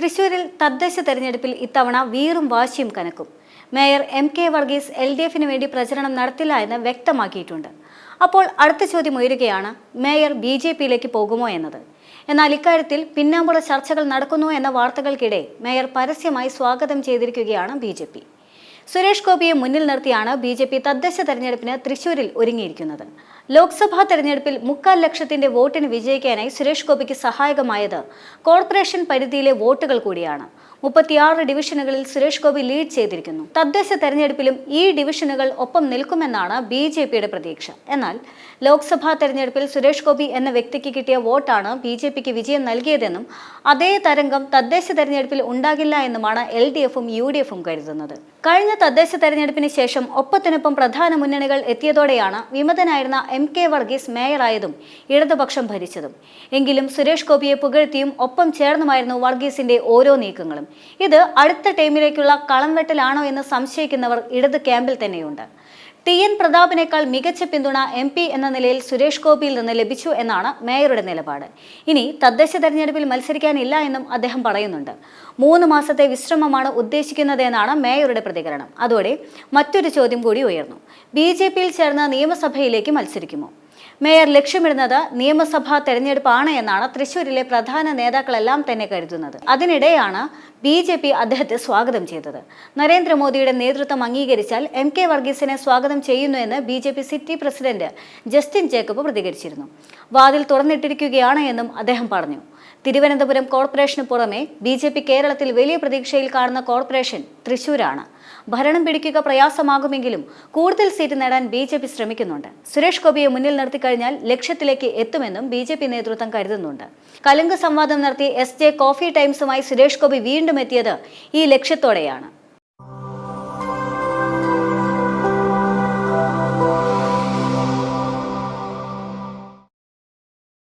തൃശൂരിൽ തദ്ദേശ തെരഞ്ഞെടുപ്പിൽ ഇത്തവണ വീറും വാശിയും കനക്കും. Mayor M K Varghese L D എഫിന് വേണ്ടി പ്രചരണം നടത്തില്ല എന്ന് വ്യക്തമാക്കിയിട്ടുണ്ട്. അപ്പോൾ അടുത്ത ചോദ്യം ഉയരുകയാണ് മേയർ ബി ജെ പിയിലേക്ക് പോകുമോ എന്നത്? എന്നാൽ ഇക്കാര്യത്തിൽ പിന്നാമ്പുറ ചർച്ചകൾ നടക്കുന്നു എന്ന വാർത്തകൾക്കിടെ മേയർ പരസ്യമായി സ്വാഗതം ചെയ്തിരിക്കുകയാണ് ബി സുരേഷ് ഗോപിയെ മുന്നിൽ നിർത്തിയാണ് ബി ജെ പി തദ്ദേശ തെരഞ്ഞെടുപ്പിന് തൃശൂരിൽ ഒരുങ്ങിയിരിക്കുന്നത്. ലോക്സഭാ തെരഞ്ഞെടുപ്പിൽ മുക്കാൽ ലക്ഷത്തിന്റെ വോട്ടിന് വിജയിക്കാനായി സുരേഷ് ഗോപിക്ക് സഹായകമായത് കോർപ്പറേഷൻ പരിധിയിലെ വോട്ടുകൾ കൂടിയാണ്. മുപ്പത്തിയാറ് ഡിവിഷനുകളിൽ സുരേഷ് ഗോപി ലീഡ് ചെയ്തിരിക്കുന്നു. തദ്ദേശ തെരഞ്ഞെടുപ്പിലും ഈ ഡിവിഷനുകൾ ഒപ്പം നിൽക്കുമെന്നാണ് ബി ജെ പിയുടെ പ്രതീക്ഷ. എന്നാൽ ലോക്സഭാ തെരഞ്ഞെടുപ്പിൽ സുരേഷ് ഗോപി എന്ന വ്യക്തിക്ക് കിട്ടിയ വോട്ടാണ് ബി ജെ പിക്ക് വിജയം നൽകിയതെന്നും അതേ തരംഗം തദ്ദേശ തെരഞ്ഞെടുപ്പിൽ ഉണ്ടാകില്ല എന്നുമാണ് എൽ ഡി എഫും യു ഡി എഫും കരുതുന്നത്. കഴിഞ്ഞ തദ്ദേശ തെരഞ്ഞെടുപ്പിന് ശേഷം ഒപ്പത്തിനൊപ്പം പ്രധാന മുന്നണികൾ എത്തിയതോടെയാണ് വിമതനായിരുന്ന എം കെ വർഗീസ് മേയറായതും ഇടതുപക്ഷം ഭരിച്ചതും. എങ്കിലും സുരേഷ് ഗോപിയെ പുകഴ്ത്തിയും ഒപ്പം ചേർന്നുമായിരുന്നു വർഗീസിന്റെ ഓരോ നീക്കങ്ങളും. ഇത് അടുത്ത ടൈമിലേക്കുള്ള കളം വെട്ടലാണോ എന്ന് സംശയിക്കുന്നവർ ഇടത് ക്യാമ്പിൽ തന്നെയുണ്ട്. ടി എൻ പ്രതാപിനേക്കാൾ മികച്ച പിന്തുണ എം പി എന്ന നിലയിൽ സുരേഷ് ഗോപിയിൽ നിന്ന് ലഭിച്ചു എന്നാണ് മേയറുടെ നിലപാട്. ഇനി തദ്ദേശ തെരഞ്ഞെടുപ്പിൽ മത്സരിക്കാനില്ല എന്നും അദ്ദേഹം പറയുന്നുണ്ട്. മൂന്ന് മാസത്തെ വിശ്രമമാണ് ഉദ്ദേശിക്കുന്നത് എന്നാണ് മേയറുടെ പ്രതികരണം. അതോടെ മറ്റൊരു ചോദ്യം കൂടി ഉയർന്നു. ബി ജെ പിയിൽ ചേർന്ന് നിയമസഭയിലേക്ക് മത്സരിക്കുമോ? മേയർ ലക്ഷ്യമിടുന്നത് നിയമസഭാ തെരഞ്ഞെടുപ്പാണ് എന്നാണ് തൃശൂരിലെ പ്രധാന നേതാക്കളെല്ലാം തന്നെ കരുതുന്നത്. അതിനിടെയാണ് ബി ജെ പി അദ്ദേഹത്തെ സ്വാഗതം ചെയ്തത്. നരേന്ദ്രമോദിയുടെ നേതൃത്വം അംഗീകരിച്ചാൽ എം കെ വർഗീസിനെ സ്വാഗതം ചെയ്യുന്നുവെന്ന് B J P city president Justin Jacob പ്രതികരിച്ചിരുന്നു. വാതിൽ തുറന്നിട്ടിരിക്കുകയാണ് എന്നും അദ്ദേഹം പറഞ്ഞു. തിരുവനന്തപുരം കോർപ്പറേഷന് പുറമെ ബി കേരളത്തിൽ വലിയ പ്രതീക്ഷയിൽ കാണുന്ന കോർപ്പറേഷൻ തൃശൂരാണ് ഭരണം പിടിക്കുക പ്രയാസമാകുമെങ്കിലും കൂടുതൽ സീറ്റ് നേടാൻ ബി ജെ പി ശ്രമിക്കുന്നുണ്ട്. സുരേഷ് ഗോപിയെ മുന്നിൽ നിർത്തിക്കഴിഞ്ഞാൽ ലക്ഷ്യത്തിലേക്ക് എത്തുമെന്നും ബി ജെ പി നേതൃത്വം കരുതുന്നുണ്ട്. കലുങ്ക് സംവാദം നടത്തി എസ് ജെ കോഫി ടൈംസുമായി സുരേഷ് ഗോപി വീണ്ടും എത്തിയത് ഈ ലക്ഷ്യത്തോടെയാണ്.